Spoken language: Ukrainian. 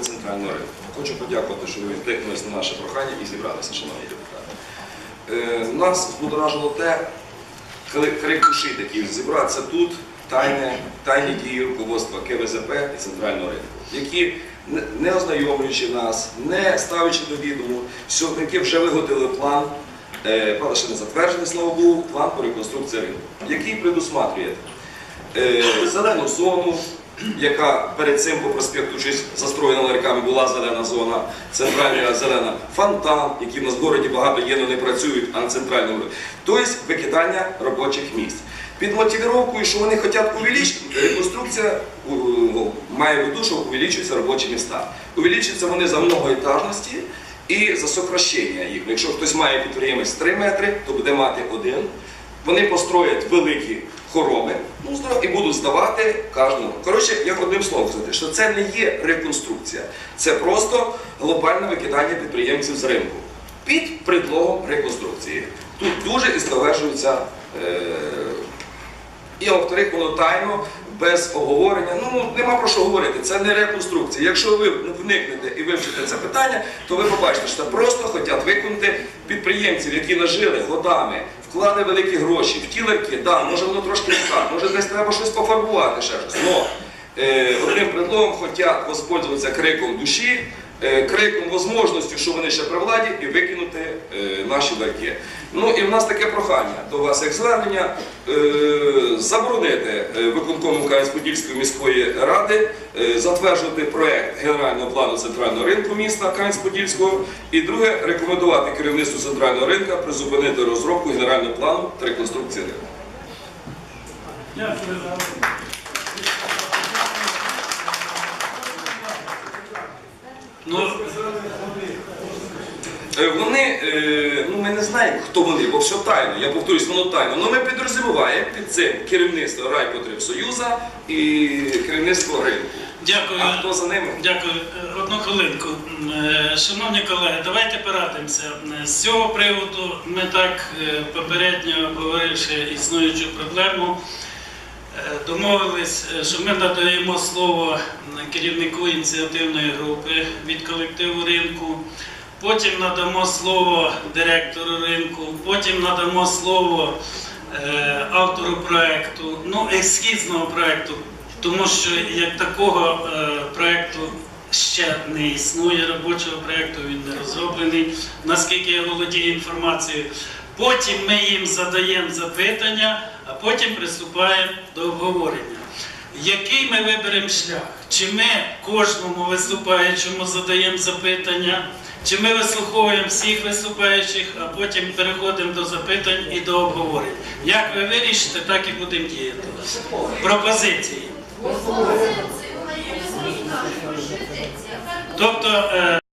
реформи центрального ринку. Хочу подякувати, що ви відкликнулись на наше прохання і зібралися, шановні депутати. Е, Нас збудоражило те, крик душі такий зібратися тут, тайне, тайні дії руководства КВЗП і центрального ринку, які не- ознайомлюючи нас, не ставлячи до відому, сьогодні вже виготовили план, е, правда, ще не затверджений, слава Богу, план по реконструкції ринку, який предусматриває е, зелену зону, яка перед цим по проспекту щось застроєна ларьками була зелена зона, центральна зелена, фонтан, які в нас в городі багато є, але не працюють, а на центральному. Тобто викидання робочих місць. Під мотивіровкою, що вони хочуть увеличити, реконструкція має в виду, що увеличуються робочі міста. Увеличуються вони за многоетажності і за сокращення їх. Якщо хтось має підприємець 3 метри, то буде мати один. Вони построять великі хороми ну, і будуть здавати кожному. Коротше, як одним словом сказати, що це не є реконструкція, це просто глобальне викидання підприємців з ринку під предлогом реконструкції. Тут дуже і стверджується. Е- і а во-вторых, воно тайно, без оговорення. Ну нема про що говорити. Це не реконструкція. Якщо ви вникнете і вивчите це питання, то ви побачите, що просто хочуть виконати підприємців, які нажили годами, вклали великі гроші в ті ларки. Да, може воно трошки так, може десь треба щось пофарбувати, ще щось. Но е, одним предлогом хочуть воспользуватися криком душі. Е, Криком, можливістю, що вони ще при владі, і викинути е, наші ларки. Ну і в нас таке прохання до вас, як звернення, е, заборонити виконкому Кам'янець-Подільської міської ради затверджувати проект генерального плану центрального ринку міста Кам'янець-Подільського. І друге, рекомендувати керівництву центрального ринку призупинити розробку генерального плану та реконструкції ринку. Дякую. Ну, Е, Вони, е, ну ми не знаємо, хто вони, бо все тайно. Я повторюсь, воно тайно. Але ми підрозуміваємо під цим керівництво Райпотребсоюзу і керівництво ринку. дякую. А хто за ними? Дякую. Е, Одну хвилинку. Е, Шановні колеги, давайте порадимося. Е, З цього приводу ми так е, попередньо обговоривши існуючу проблему, е, домовились, е, що ми надаємо слово керівнику ініціативної групи від колективу ринку. Потім надамо слово директору ринку, потім надамо слово е, автору проекту, ну, ескізного проекту, тому що як такого е, проекту ще не існує робочого проекту, він не розроблений, наскільки я володію інформацією. Потім ми їм задаємо запитання, а потім приступаємо до обговорення. Який ми виберемо шлях? Чи ми кожному виступаючому задаємо запитання, чи ми вислуховуємо всіх виступаючих, а потім переходимо до запитань і до обговорень? Як ви вирішите, так і будемо діяти. Пропозиції. Тобто. е,